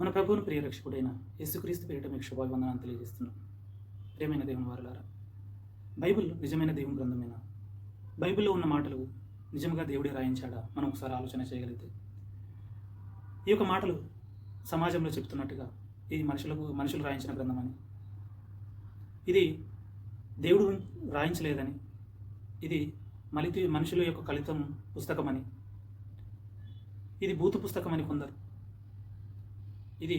మన ప్రభువుని ప్రియరక్షకుడైన యేసుక్రీస్తు పేరిట మీకు శుభాభివందనాన్ని తెలియజేస్తున్నాం. ప్రియమైన దేవుని వారులారా బైబిల్ నిజమైన దేవుని గ్రంథమైన? బైబిల్లో ఉన్న మాటలు నిజంగా దేవుడే రాయించాడా? మనం ఒకసారి ఆలోచన చేయగలిగితే. ఈ యొక్క మాటలు సమాజంలో చెప్తున్నట్టుగా ఇది మనుషులకు మనుషులు రాయించిన గ్రంథమని ఇది దేవుడు రాయించలేదని. ఇది మలితి మనుషుల యొక్క కలితం పుస్తకమని. ఇది భూత పుస్తకమని కొందరు ఇది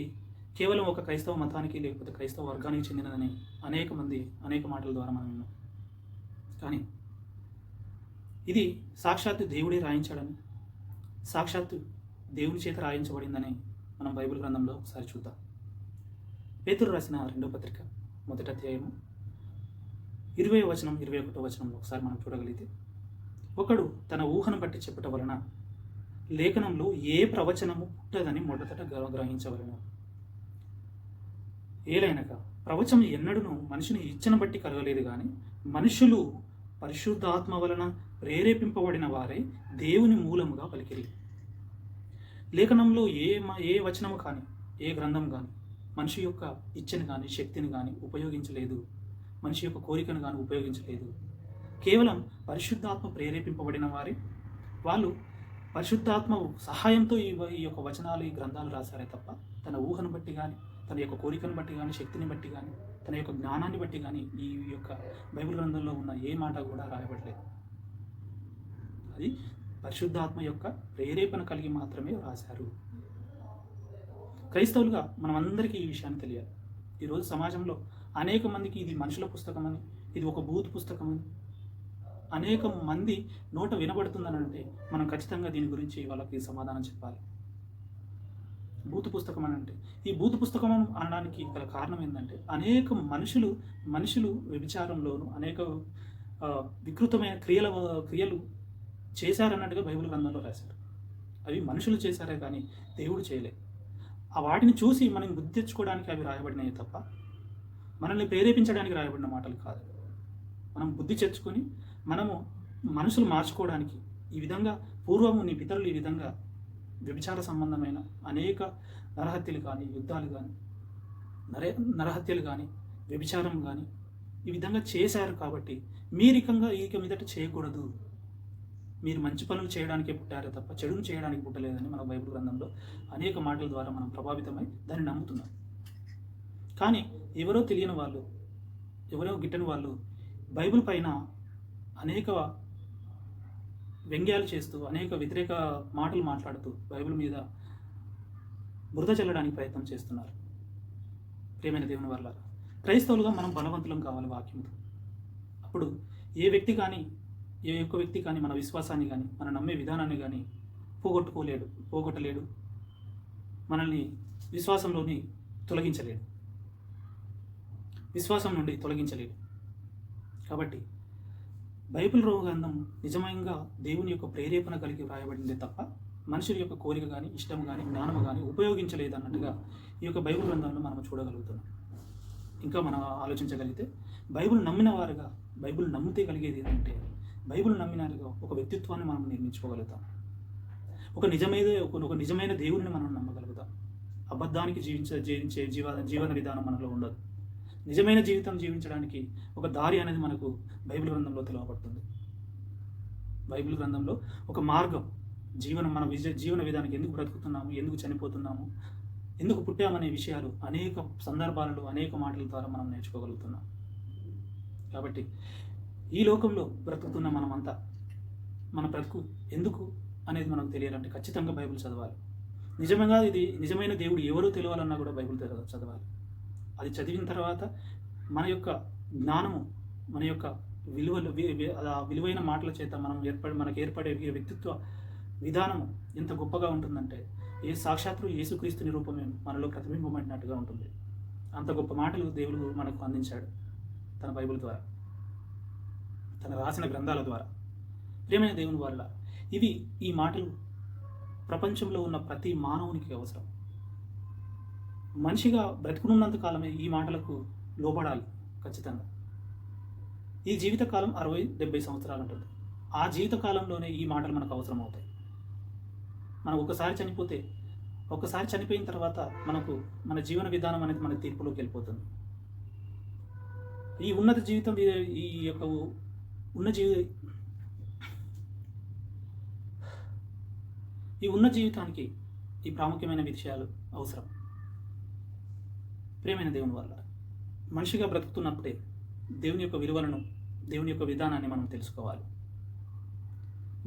కేవలం ఒక క్రైస్తవ మతానికి లేకపోతే క్రైస్తవ వర్గానికి చెందినదని అనేక మంది అనేక మాటల ద్వారా మనం విన్నాం. కానీ ఇది సాక్షాత్తు దేవుడే రాయించాడని సాక్షాత్తు దేవుని చేత రాయించబడిందని మనం బైబిల్ గ్రంథంలో ఒకసారి చూద్దాం. పేతురు రాసిన రెండో పత్రిక మొదటి అధ్యాయము ఇరవై వచనం ఇరవై ఒకటో వచనంలో ఒకసారి మనం చూడగలిగితే ఒకడు తన ఊహను బట్టి చెప్పటం వలన లేఖనంలో ఏ ప్రవచనము పుట్టదని మొదట గ్రహించవలను. ఏలైనక ప్రవచనం ఎన్నడూ మనిషిని ఇచ్చను బట్టి కలగలేదు కానీ మనుషులు పరిశుద్ధాత్మ వలన ప్రేరేపింపబడిన వారే దేవుని మూలముగా పలికిరి. లేఖనంలో ఏ మ- ఏ వచనము కానీ ఏ గ్రంథం కానీ మనిషి యొక్క ఇచ్చని కానీ శక్తిని కానీ ఉపయోగించలేదు. మనిషి యొక్క కోరికను కానీ ఉపయోగించలేదు. కేవలం పరిశుద్ధాత్మ ప్రేరేపింపబడిన వారే. వాళ్ళు పరిశుద్ధాత్మ సహాయంతో ఈ ఈ యొక్క వచనాలు ఈ గ్రంథాలు రాశారే తప్ప తన ఊహను బట్టి కానీ తన యొక్క కోరికను బట్టి కానీ శక్తిని బట్టి కానీ తన యొక్క జ్ఞానాన్ని బట్టి కానీ ఈ యొక్క బైబిల్ గ్రంథంలో ఉన్న ఏ మాట కూడా రాయబడలేదు. అది పరిశుద్ధాత్మ యొక్క ప్రేరేపణ కలిగి మాత్రమే రాశారు. క్రైస్తవులుగా మనం అందరికీ ఈ విషయాన్ని తెలియాలి. ఈరోజు సమాజంలో అనేక మందికి ఇది మనుషుల పుస్తకం అని ఇది ఒక బూత్ పుస్తకం అని అనేక మంది నోట వినబడుతుందని అంటే మనం ఖచ్చితంగా దీని గురించి వాళ్ళకి సమాధానం చెప్పాలి. బూతు పుస్తకం అని అంటే ఈ భూతు పుస్తకం అనడానికి గల కారణం ఏంటంటే అనేక మనుషులు మనుషులు వ్యభిచారంలోను అనేక వికృతమైన క్రియల క్రియలు చేశారన్నట్టుగా బైబిల్ గ్రంథంలో రాశారు. అవి మనుషులు చేశారే కానీ దేవుడు చేయలే. ఆ వాటిని చూసి మనం బుద్ధి తెచ్చుకోవడానికి అవి రాయబడినాయి తప్ప మనల్ని ప్రేరేపించడానికి రాయబడిన మాటలు కాదు. మనం బుద్ధి తెచ్చుకొని మనము మనసులు మార్చుకోవడానికి ఈ విధంగా పూర్వము నీ పితరులు ఈ విధంగా వ్యభిచార సంబంధమైన అనేక నరహత్యలు కానీ యుద్ధాలు కానీ నరే నరహత్యలు కానీ వ్యభిచారం కానీ ఈ విధంగా చేశారు కాబట్టి మీరికంగా ఈక మీదట చేయకూడదు. మీరు మంచి పనులు చేయడానికే పుట్టారే తప్ప చెడును చేయడానికి పుట్టలేదని మన బైబిల్ గ్రంథంలో అనేక మాటల ద్వారా మనం ప్రభావితమై దాన్ని నమ్ముతున్నాం. కానీ ఎవరో తెలియని వాళ్ళు ఎవరో గిట్టని వాళ్ళు బైబిల్ పైన అనేక వ్యంగ్యాలు చేస్తూ అనేక వ్యతిరేక మాటలు మాట్లాడుతూ బైబిల్ మీద బురద చల్లడానికి ప్రయత్నం చేస్తున్నారు. ప్రేమైన దేవుని వల్ల క్రైస్తవులుగా మనం బలవంతులం కావాలి వాక్యంతో అప్పుడు ఏ వ్యక్తి కానీ ఏ ఒక్క వ్యక్తి కానీ మన విశ్వాసాన్ని కానీ మన నమ్మే విధానాన్ని కానీ పోగొట్టుకోలేడు పోగొట్టలేడు మనల్ని విశ్వాసంలోని తొలగించలేడు. విశ్వాసం నుండి తొలగించలేడు. కాబట్టి బైబిల్ రోగ గ్రంథం నిజమంగా దేవుని యొక్క ప్రేరేపణ కలిగి వ్రాయబడిందే తప్ప మనుషుల యొక్క కోరిక కానీ ఇష్టం కానీ జ్ఞానము కానీ ఉపయోగించలేదు అన్నట్టుగా ఈ యొక్క బైబిల్ గ్రంథంలో మనం చూడగలుగుతున్నాం. ఇంకా మనం ఆలోచించగలిగితే బైబిల్ నమ్మిన వారుగా బైబిల్ నమ్మితే కలిగేది ఏంటంటే బైబిల్ నమ్మినారుగా ఒక వ్యక్తిత్వాన్ని మనం నిర్మించుకోగలుగుతాం. ఒక నిజమైన ఒక ఒక నిజమైన దేవుడిని మనం నమ్మగలుగుతాం. అబద్ధానికి జీవించే జీవించే జీవ జీవన విధానం మనలో ఉండదు. నిజమైన జీవితం జీవించడానికి ఒక దారి అనేది మనకు బైబిల్ గ్రంథంలో తెలియబడుతుంది బైబిల్ గ్రంథంలో ఒక మార్గం జీవనం మన విజ జీవన విధానానికి ఎందుకు బ్రతుకుతున్నాము ఎందుకు చనిపోతున్నాము ఎందుకు పుట్టామనే విషయాలు అనేక సందర్భాలలో అనేక మాటల ద్వారా మనం నేర్చుకోగలుగుతున్నాం. కాబట్టి ఈ లోకంలో బ్రతుకుతున్న మనమంతా మన బ్రతుకు ఎందుకు అనేది మనకు తెలియాలంటే ఖచ్చితంగా బైబిల్ చదవాలి. నిజంగా ఇది నిజమైన దేవుడు ఎవరో తెలియాలన్నా కూడా బైబిల్ చదవాలి. అది చదివిన తర్వాత మన యొక్క జ్ఞానము మన యొక్క విలువలు విలువైన మాటల చేత మనం ఏర్పడి మనకు ఏర్పడే వ్యక్తిత్వ విధానము ఎంత గొప్పగా ఉంటుందంటే ఏ సాక్షాత్తు యేసుక్రీస్తు రూపమే మనలో ప్రతిబింబమైనట్టుగా ఉంటుంది. అంత గొప్ప మాటలు దేవుడు మనకు అందించాడు తన బైబిల్ ద్వారా తన రాసిన గ్రంథాల ద్వారా. ప్రియమైన దేవుని వల్ల ఇవి ఈ మాటలు ప్రపంచంలో ఉన్న ప్రతి మానవునికి అవసరం. మనిషిగా బ్రతుకునున్నంత కాలమే ఈ మాటలకు లోబడాలి ఖచ్చితంగా. ఈ జీవితకాలం అరవై డెబ్బై సంవత్సరాలు ఉంటుంది ఆ జీవితకాలంలోనే ఈ మాటలు మనకు అవసరం అవుతాయి మనం ఒకసారి చనిపోతే ఒకసారి చనిపోయిన తర్వాత మనకు మన జీవన విధానం అనేది మన తీర్పులోకి వెళ్ళిపోతుంది. ఈ ఉన్నత జీవితం ఈ- ఈ యొక్క ఉన్న జీవి ఈ ఉన్న జీవితానికి ఈ ప్రాముఖ్యమైన విషయాలు అవసరం. ప్రేమైన దేవుని వల్ల. మనిషిగా బ్రతుకుతున్నప్పుడే దేవుని యొక్క విలువలను దేవుని యొక్క విధానాన్ని మనం తెలుసుకోవాలి.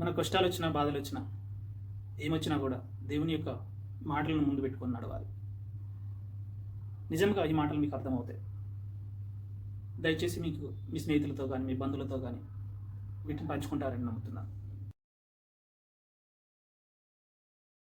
మన కష్టాలు వచ్చినా బాధలు వచ్చినా ఏమొచ్చినా కూడా దేవుని యొక్క మాటలను ముందు పెట్టుకొని నడవాలి. నిజంగా ఈ మాటలు మీకు అర్థమవుతాయి. దయచేసి మీకు మీ స్నేహితులతో కానీ మీ బంధువులతో కానీ వీటిని పంచుకుంటారని నమ్ముతున్నాను.